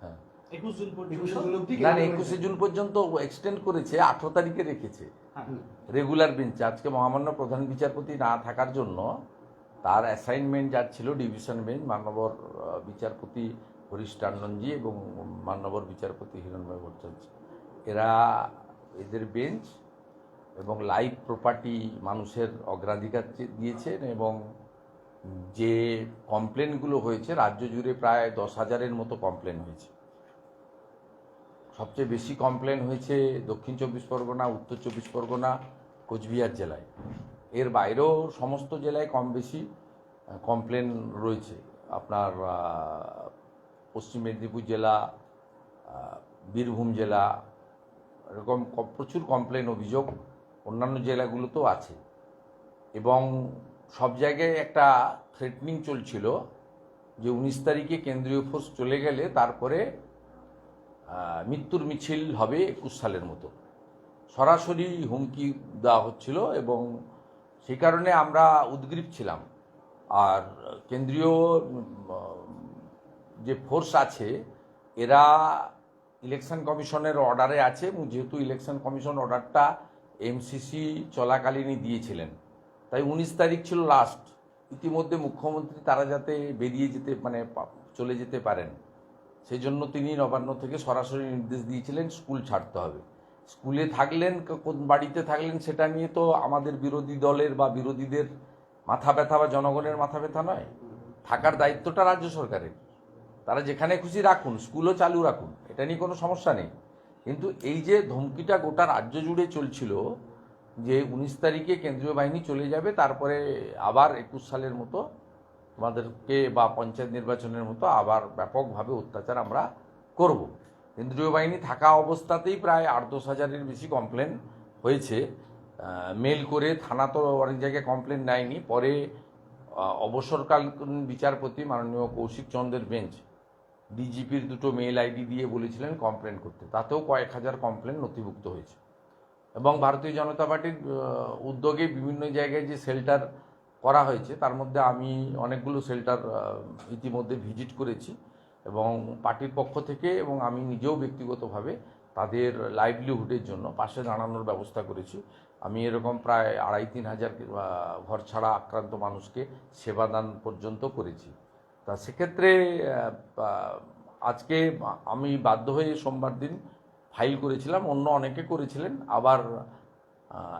হ্যাঁ। জুন পর্যন্ত একুশে জুন এক্সটেন্ড করেছে আঠারো তারিখে রেখেছে। হ্যাঁ, রেগুলার বেঞ্চে আজকে মহামান্য প্রধান বিচারপতি না থাকার জন্য তার অ্যাসাইনমেন্ট যার ছিল ডিভিশন বেঞ্চ মান্যবর বিচারপতি হরিশ টান্ডনজি এবং মান্যবর বিচারপতি হিরণময় ভট্টাচার্য এরা এদের বেঞ্চ এবং লাইফ প্রপার্টি মানুষের অগ্রাধিকার দিয়েছেন এবং যে কমপ্লেনগুলো হয়েছে, রাজ্য জুড়ে প্রায় দশ হাজারের মতো কমপ্লেন হয়েছে। সবচেয়ে বেশি কমপ্লেন হয়েছে দক্ষিণ চব্বিশ পরগনা, উত্তর চব্বিশ পরগনা, কোচবিহার জেলায়। এর বাইরেও সমস্ত জেলায় কম বেশি কমপ্লেন রয়েছে। আপনার পশ্চিম মেদিনীপুর জেলা বীরভূম জেলা, এরকম প্রচুর কমপ্লেন, অভিযোগ অন্যান্য জেলাগুলোতেও আছে। এবং সব জায়গায় একটা থ্রেটনিং চলছিল যে উনিশ তারিখে কেন্দ্রীয় ফোর্স চলে গেলে তারপরে মৃত্যুর মিছিল হবে একুশ সালের মতো। সরাসরি হুমকি দেওয়া হচ্ছিল এবং সেই কারণে আমরা উদ্গ্রীব ছিলাম। আর কেন্দ্রীয় যে ফোর্স আছে, এরা ইলেকশন কমিশনের অর্ডারে আছে এবং যেহেতু ইলেকশন কমিশন অর্ডারটা এমসিসি চলাকালীনই দিয়েছিলেন। তাই উনিশ তারিখ ছিল লাস্ট ইতিমধ্যে মুখ্যমন্ত্রী তারা যাতে বেরিয়ে যেতে মানে চলে যেতে পারেন। সেই জন্য তিনি নবান্ন থেকে সরাসরি নির্দেশ দিয়েছিলেন স্কুল ছাড়তে হবে। স্কুলে থাকলেন কোন বাড়িতে থাকলেন সেটা নিয়ে তো আমাদের বিরোধী দলের বা বিরোধীদের মাথা ব্যথা বা জনগণের মাথা ব্যথা নয়। থাকার দায়িত্বটা রাজ্য সরকারের। তারা যেখানে খুশি রাখুন, স্কুলও চালু রাখুন, এটা নিয়ে কোনো সমস্যা নেই। কিন্তু এই যে ধমকিটা গোটা রাজ্য জুড়ে চলছিল যে উনিশ তারিখে কেন্দ্রীয় বাহিনী চলে যাবে, তারপরে আবার একুশ সালের মতো আমাদেরকে বা পঞ্চায়েত নির্বাচনের মতো আবার ব্যাপকভাবে অত্যাচার আমরা করব। কেন্দ্রীয় বাহিনী থাকা অবস্থাতেই প্রায় আট দশ হাজারের বেশি কমপ্লেন হয়েছে। মেল করে থানা তো অনেক জায়গায় কমপ্লেন নেয়নি। পরে অবসরকালীন বিচারপতি মাননীয় কৌশিক চন্দ্রের বেঞ্চ ডিজিপির দুটো মেল আইডি দিয়ে বলেছিলেন কমপ্লেন করতে। তাতেও কয়েক হাজার কমপ্লেন নথিভুক্ত হয়েছে। এবং ভারতীয় জনতা পার্টির উদ্যোগে বিভিন্ন জায়গায় যে শেল্টার করা হয়েছে, তার মধ্যে আমি অনেকগুলো শেল্টার ইতিমধ্যে ভিজিট করেছি এবং পার্টির পক্ষ থেকে এবং আমি নিজেও ব্যক্তিগতভাবে তাদের লাইভলিহুডের জন্য পাশে দাঁড়ানোর ব্যবস্থা করেছি। আমি এরকম প্রায় আড়াই তিন হাজার ঘর ছাড়া আক্রান্ত মানুষকে সেবাদান পর্যন্ত করেছি। তা সেক্ষেত্রে আজকে আমি বাধ্য হয়ে সোমবার দিন ফাইল করেছিলাম, অন্য অনেকে করেছিলেন। আবার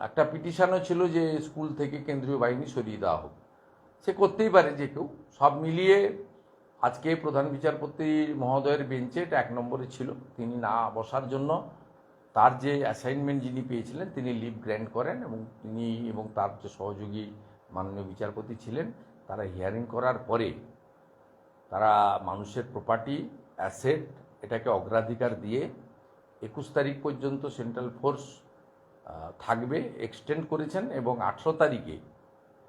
একটা পিটিশানও ছিল যে স্কুল থেকে কেন্দ্রীয় বাহিনী সরিয়ে দেওয়া হোক। সে করতেই পারে যে কেউ। সব মিলিয়ে আজকে প্রধান বিচারপতি মহোদয়ের বেঞ্চে এটা এক নম্বরে ছিল। তিনি না বসার জন্য তার যে অ্যাসাইনমেন্ট যিনি পেয়েছিলেন, তিনি লিভ গ্র্যান্ট করেন এবং তিনি এবং তার যে সহযোগী মাননীয় বিচারপতি ছিলেন, তারা হিয়ারিং করার পরে তারা মানুষের প্রপার্টি অ্যাসেট এটাকে অগ্রাধিকার দিয়ে একুশ তারিখ পর্যন্ত সেন্ট্রাল ফোর্স থাকবে এক্সটেন্ড করেছেন এবং আঠেরো তারিখে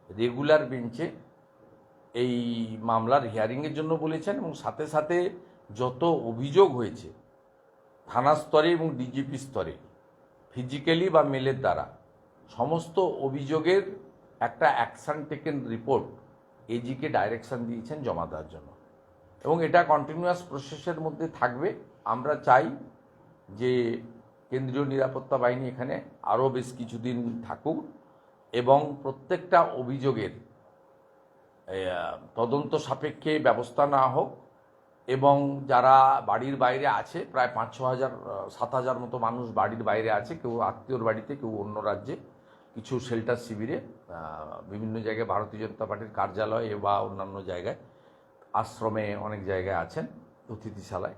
রেগুলার বেঞ্চে এই মামলার হিয়ারিংয়ের জন্য বলেছেন এবং সাথে সাথে যত অভিযোগ হয়েছে, থানা স্তরে এবং ডিজিপি স্তরে ফিজিক্যালি বা মেলের দ্বারা, সমস্ত অভিযোগের একটা অ্যাকশন টেকেন রিপোর্ট এজিকে ডাইরেকশন দিয়েছেন জমা দেওয়ার জন্য। এবং এটা কন্টিনিউয়াস প্রসেসের মধ্যে থাকবে। আমরা চাই যে কেন্দ্রীয় নিরাপত্তা বাহিনী এখানে আরও বেশ কিছুদিন থাকুক এবং প্রত্যেকটা অভিযোগের তদন্ত সাপেক্ষে ব্যবস্থা না হোক এবং যারা বাড়ির বাইরে আছে, প্রায় পাঁচ, ছ হাজার সাত হাজার মতো মানুষ বাড়ির বাইরে আছে, কেউ আত্মীয়র বাড়িতে, কেউ অন্য রাজ্যে, কিছু শেল্টার শিবিরে বিভিন্ন জায়গায় ভারতীয় জনতা পার্টির কার্যালয়ে বা অন্যান্য জায়গায়, আশ্রমে অনেক জায়গায় আছেন, অতিথিশালায়।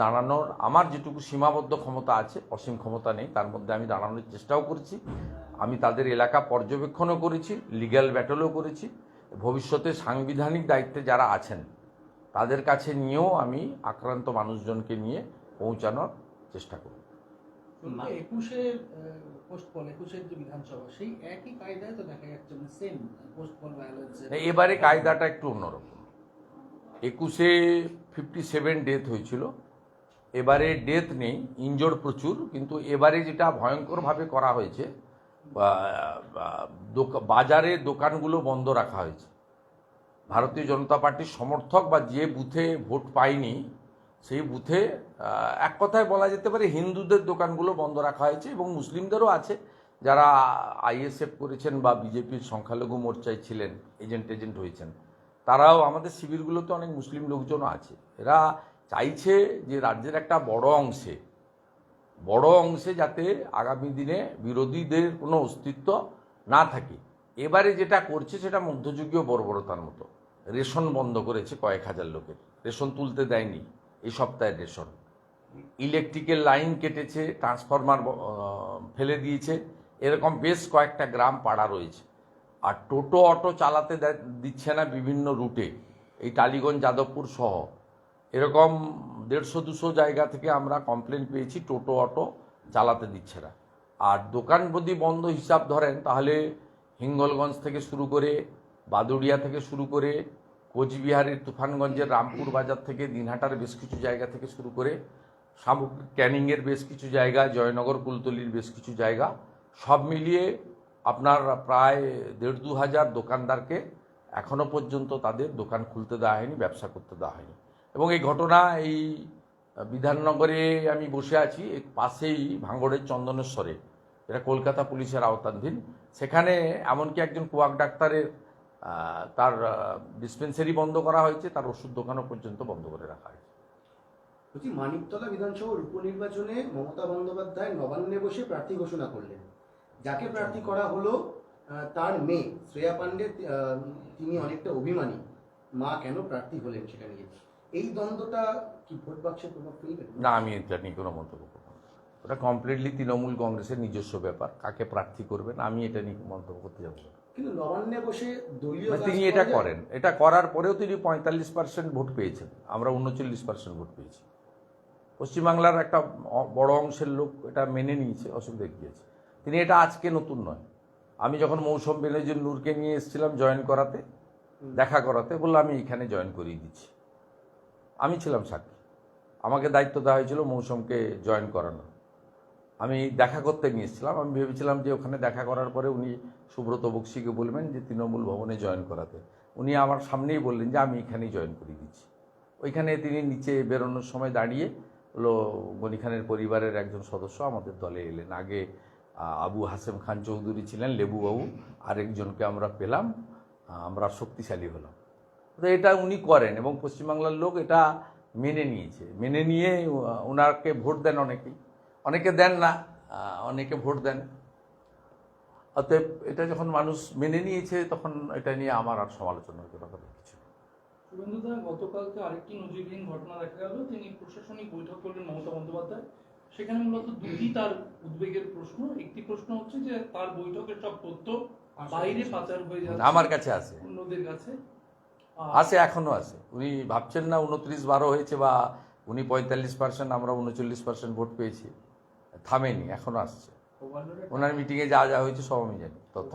দাঁড়ানোর আমার যেটুকু সীমাবদ্ধ ক্ষমতা আছে অসীম ক্ষমতা নেই তার মধ্যে আমি দাঁড়ানোর চেষ্টাও করেছি। আমি তাদের এলাকা পর্যবেক্ষণও করেছি লিগ্যাল ব্যাটলও করেছি। ভবিষ্যতে সাংবিধানিক দায়িত্বে যারা আছেন তাদের কাছে নিয়েও আমি আক্রান্ত মানুষজনকে নিয়ে পৌঁছানোর চেষ্টা করব। না। একুশে পোস্টপল একুশের যে বিধানসভা সেই একই কায়দায় তো দেখা যাচ্ছে মানে সেম পোস্টপল ভায়োলেন্স এবারে কায়দাটা একটু অন্যরকম। একুশে ফিফটি সেভেন ডেথ হয়েছিল এবারে ডেথ নেই ইনজোর্ড প্রচুর, কিন্তু এবারে যেটা ভয়ঙ্করভাবে করা হয়েছে বাজারে দোকানগুলো বন্ধ রাখা হয়েছে। ভারতীয় জনতা পার্টির সমর্থক বা যে বুথে ভোট পায়নি, সেই বুথে এক কথায় বলা যেতে পারে হিন্দুদের দোকানগুলো বন্ধ রাখা হয়েছে এবং মুসলিমদেরও আছে, যারা আইএসএফ করেছেন বা বিজেপির সংখ্যালঘু মোর্চায় ছিলেন এজেন্ট এজেন্ট হয়েছেন। তারাও আমাদের শিবিরগুলোতে অনেক মুসলিম লোকজনও আছে। এরা চাইছে যে রাজ্যের একটা বড় অংশে বড় অংশে যাতে আগামী দিনে বিরোধীদের কোনো অস্তিত্ব না থাকে। এবারে যেটা করছে সেটা মধ্যযুগীয় বর্বরতার মতো। রেশন বন্ধ করেছে কয়েক হাজার লোকের। রেশন তুলতে দেয়নি এই সপ্তাহের রেশন। ইলেকট্রিকের লাইন কেটেছে, ট্রান্সফরমার ফেলে দিয়েছে। এরকম বেশ কয়েকটা গ্রাম পাড়া রয়েছে। আর টোটো অটো চালাতে দিচ্ছে না বিভিন্ন রুটে। এই টালিগঞ্জ, যাদবপুর সহ। এরকম দেড়শো, দুশো জায়গা থেকে আমরা কমপ্লেন পেয়েছি, টোটো, অটো চালাতে দিচ্ছে না। আর দোকান যদি বন্ধ হিসাব ধরেন, তাহলে হিঙ্গলগঞ্জ থেকে শুরু করে, বাদুড়িয়া থেকে শুরু করে, কোচবিহারের তুফানগঞ্জের রামপুর বাজার থেকে, দিনহাটার বেশ কিছু জায়গা থেকে শুরু করে সামগ্রিক ক্যানিংয়ের বেশ কিছু জায়গা, জয়নগর, কুলতলির বেশ কিছু জায়গা, সব মিলিয়ে আপনার প্রায় দেড়, দু হাজার দোকানদারকে এখনও পর্যন্ত তাদের দোকান খুলতে দেওয়া হয়নি, ব্যবসা করতে দেওয়া হয়নি। এবং এই ঘটনা এই বিধাননগরে আমি বসে আছি পাশেই ভাঙড়ের চন্দনেশ্বরে এটা কলকাতা পুলিশের আওতাধীন। সেখানে এমনকি একজন কুয়াক ডাক্তারের তার ডিসপেন্সারি বন্ধ করা হয়েছে, তার ওষুধ দোকানও পর্যন্ত বন্ধ করে রাখা হয়েছে। বলছি, মানিকতলা বিধানসভার উপনির্বাচনে মমতা বন্দ্যোপাধ্যায় নবান্নে বসে প্রার্থী ঘোষণা করলেন। যাকে প্রার্থী করা হলো তার মেয়ে, শ্রেয়া পাণ্ডে তিনি অনেকটা অভিমানী। মা কেন প্রার্থী হলেন সেটা নিয়ে। এই দ্বন্দ্বটা কি ভোট বাক্সে প্রভাব ফেলবে? না আমি এটা নিয়ে কোনো মন্তব্য করব না। ওটা কমপ্লিটলি তৃণমূল কংগ্রেসের নিজস্ব ব্যাপার। কাকে প্রার্থী করবেন আমি এটা নিয়ে মন্তব্য করতে যাব কিন্তু নবান্নে বসে দলীয় তিনি এটা করেন। এটা করার পরেও তিনি পঁয়তাল্লিশ পার্সেন্ট ভোট পেয়েছেন। আমরা উনচল্লিশ পার্সেন্ট ভোট পেয়েছি। পশ্চিমবাংলার একটা বড় অংশের লোক এটা মেনে নিয়েছে অসুবিধা কী আছে? তিনি এটা আজকে নতুন নয়। আমি যখন মৌসুম বেনজির নূরকে নিয়ে এসেছিলাম জয়েন করাতে দেখা করাতে বলল আমি এখানে জয়েন করিয়ে দিচ্ছি। আমি ছিলাম সাক্ষী। আমাকে দায়িত্ব দেওয়া হয়েছিল মৌসুমকে জয়েন করানো। আমি দেখা করতে নিয়ে এসেছিলাম আমি ভেবেছিলাম যে ওখানে দেখা করার পরে উনি সুব্রত বক্সিকে বলবেন যে তৃণমূল ভবনে জয়েন করাতে। উনি আমার সামনেই বললেন যে আমি এখানেই জয়েন করিয়ে দিচ্ছি। ওইখানে তিনি নিচে বেরোনোর সময় দাঁড়িয়ে হলো গনি খানের পরিবারের একজন সদস্য আমাদের দলে এলেন। আগে আবু হাসেম খান চৌধুরী ছিলেন, লেবুবাবু, আরেকজনকে আমরা পেলাম আমরা শক্তিশালী হলাম। তো এটা উনি করেন এবং পশ্চিমবাংলার লোক এটা মেনে নিয়েছে। মেনে নিয়ে ওনাকে ভোট দেন অনেকেই। অনেকে দেন না অনেকে ভোট দেন। অতএব এটা যখন মানুষ মেনে নিয়েছে তখন এটা নিয়ে আমার আর সমালোচনার কথা কিছু শুভেন্দুদা গতকালকে আরেকটি নজিরবিহীন ঘটনা দেখা গেল। তিনি প্রশাসনিক বৈঠক করলেন মমতা বন্দ্যোপাধ্যায়। সেখানে মূলত দুটি তার উদ্বেগের প্রশ্ন। একটি প্রশ্ন হচ্ছে যে তার বৈঠকের সব তথ্য বাইরে পাচার হয়ে যাচ্ছে আমার কাছে আছে। অন্যদের কাছে। আছে এখনও আছে। উনি ভাবছেন না উনত্রিশ বারো হয়েছে বা উনি পঁয়তাল্লিশ পার্সেন্ট আমরা উনচল্লিশ পার্সেন্ট ভোট পেয়েছি। থামেনি এখনও আসছে। ওনার মিটিংয়ে যা যা হয়েছে সব আমি জানি তথ্য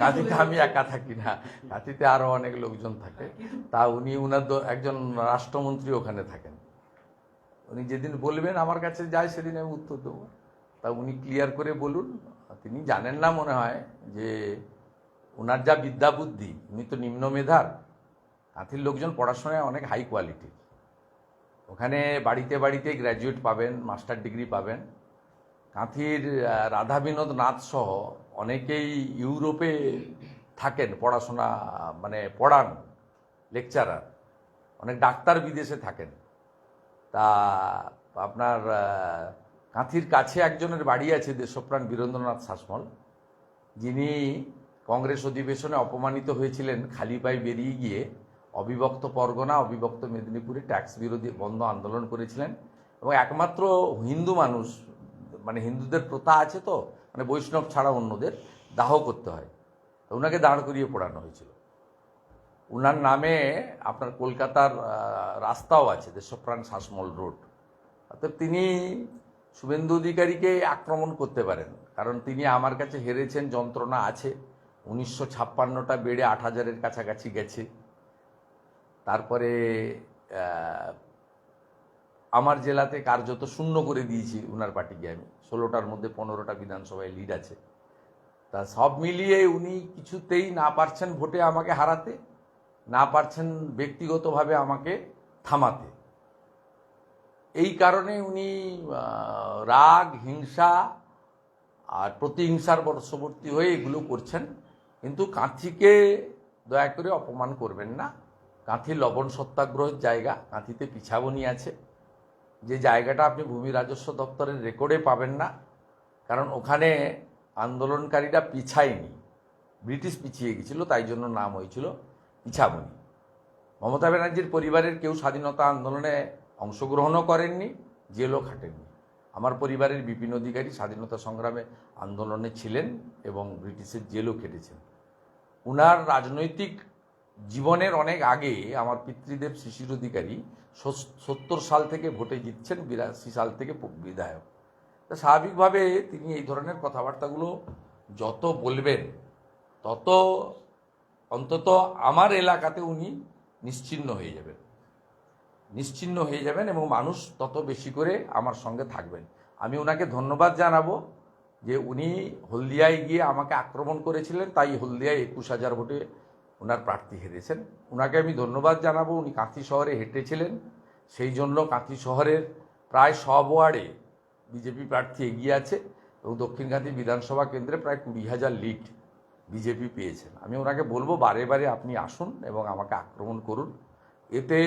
কাঁথিতে আমি একা থাকি না কাঁথিতে আরও অনেক লোকজন থাকে। তা উনি উনার একজন রাষ্ট্রমন্ত্রী ওখানে থাকেন। উনি যেদিন বলবেন আমার কাছে যায় সেদিন আমি উত্তর দেবো। তা উনি ক্লিয়ার করে বলুন তিনি জানেন না মনে হয় যে ওনার যা বিদ্যা বুদ্ধি, উনি তো নিম্ন মেধার। কাঁথির লোকজন পড়াশোনায় অনেক হাই কোয়ালিটি ওখানে বাড়িতে বাড়িতে গ্র্যাজুয়েট পাবেন মাস্টার ডিগ্রি পাবেন। কাঁথির রাধা বিনোদ নাথ সহ অনেকেই ইউরোপে থাকেন পড়াশোনা মানে পড়ান লেকচারার অনেক ডাক্তার বিদেশে থাকেন। তা আপনার কাঁথির কাছে একজনের বাড়ি আছে দেশপ্রাণ বীরেন্দ্রনাথ শাসমল। যিনি কংগ্রেস অধিবেশনে অপমানিত হয়েছিলেন, খালি পায়ে বেরিয়ে গিয়ে অবিভক্ত পরগনা, অবিভক্ত মেদিনীপুরে ট্যাক্স বিরোধী বন্ধ আন্দোলন করেছিলেন এবং একমাত্র হিন্দু মানুষ মানে হিন্দুদের প্রথা আছে তো মানে বৈষ্ণব ছাড়া অন্যদের, দাহ করতে হয়। তো ওনাকে দাঁড় করিয়ে পড়ানো হয়েছিল। উনার নামে আপনার কলকাতার রাস্তাও আছে, দেশপ্রাণ শাসমল রোড। অর্থাৎ তিনি শুভেন্দু অধিকারীকে আক্রমণ করতে পারেন। কারণ তিনি আমার কাছে হেরেছেন, যন্ত্রণা আছে। উনিশশো ছাপ্পান্নটা বেড়ে আট হাজারের কাছাকাছি গেছে। তারপরে আমার জেলাতে কার্যত শূন্য করে দিয়েছি উনার পার্টিকে আমি। ষোলোটার মধ্যে পনেরোটা বিধানসভায় লিড আছে। তা সব মিলিয়ে উনি কিছুতেই না পারছেন ভোটে আমাকে হারাতে, না পারছেন ব্যক্তিগতভাবে আমাকে থামাতে। এই কারণে উনি রাগ, হিংসা আর প্রতিহিংসার বর্ষবর্তী হয়ে এগুলো করছেন। কিন্তু কাঁথিকে দয়া করে অপমান করবেন না। কাঁথি লবণ সত্যাগ্রহের জায়গা। কাঁথিতে পিছাবনি আছে। যে জায়গাটা আপনি ভূমি রাজস্ব দপ্তরের রেকর্ডে পাবেন না। কারণ ওখানে আন্দোলনকারীরা পিছায়নি। ব্রিটিশ পিছিয়ে গেছিল, তাই জন্য নাম হয়েছিল পিছাবনি। মমতা ব্যানার্জির পরিবারের কেউ স্বাধীনতা আন্দোলনে অংশগ্রহণও করেননি, জেলও খাটেননি। আমার পরিবারের বিপিন অধিকারী স্বাধীনতা সংগ্রামে আন্দোলনে ছিলেন এবং ব্রিটিশের জেলও খেটেছেন। উনার রাজনৈতিক জীবনের অনেক আগে আমার পিতৃদেব শিশির অধিকারী সত্তর সাল থেকে ভোটে জিতছেন, বিরাশি সাল থেকে বিধায়ক। তা স্বাভাবিকভাবে তিনি এই ধরনের কথাবার্তাগুলো যত বলবেন, তত অন্তত আমার এলাকাতে উনি নিশ্চিহ্ন হয়ে যাবেন। নিশ্চিহ্ন হয়ে যাবেন এবং মানুষ তত বেশি করে আমার সঙ্গে থাকবেন। আমি ওনাকে ধন্যবাদ জানাব যে উনি হলদিয়ায় গিয়ে আমাকে আক্রমণ করেছিলেন, তাই হলদিয়ায় একুশ হাজার ভোটে ওনার প্রার্থী হেরেছেন। ওনাকে আমি ধন্যবাদ জানাব, উনি কাঁথি শহরে হেঁটেছিলেন। সেই জন্য কাঁথি শহরের প্রায় সব ওয়ার্ডে বিজেপি প্রার্থী এগিয়ে আছে এবং দক্ষিণ কাঁথি বিধানসভা কেন্দ্রে প্রায় কুড়ি হাজার লিড বিজেপি পেয়েছেন। আমি ওনাকে বলব, বারে বারে আপনি আসুন এবং আমাকে আক্রমণ করুন। এতে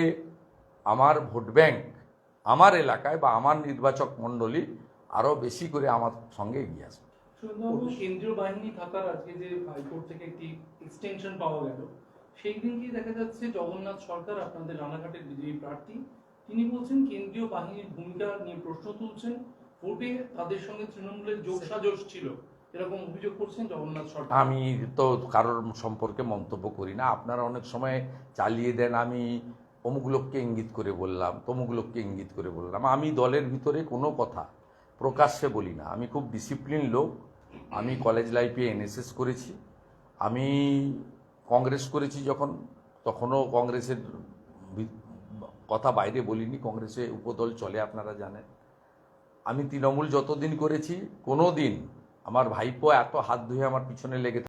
আমার ভোট ব্যাংক আমার এলাকায় বা আমার নির্বাচক মণ্ডলী আরও বেশি করে আমার সঙ্গে এগিয়ে আসবে। কেন্দ্রীয় বাহিনী থাকার আজকে যে হাইকোর্ট থেকে একটি এক্সটেনশন পাওয়া গেল সেই দিনকেই দেখা যাচ্ছে জগন্নাথ সরকার আপনাদের রানাঘাটের বিজয়ী প্রার্থী। তিনি বলছেন কেন্দ্রীয় বাহিনীর ভূমিকা নিয়ে প্রশ্ন তুলছেন। ভোটে তাদের সঙ্গে তৃণমূলের যোগ সাজস ছিল। এরকম অভিযোগ করছেন জগন্নাথ সরকার। আমি তো কারোর সম্পর্কে মন্তব্য করি না। আপনারা অনেক সময় চালিয়ে দেন আমি অমুক লোককে ইঙ্গিত করে বললাম তমুক লোককে ইঙ্গিত করে বললাম। আমি দলের ভিতরে কোনো কথা প্রকাশ্যে বলি না। আমি খুব ডিসিপ্লিন লোক। আমি কলেজ লাইফে এনএসএস করেছি। আমি কংগ্রেস করেছি যখন। তখনও কংগ্রেসের কথা বাইরে বলিনি। কংগ্রেসে উপদল চলে, আপনারা জানেন। আমি তৃণমূল যতদিন করেছি কোনো দিন আমার ভাইপো এত হাত ধুয়ে আমার পিছনে লেগে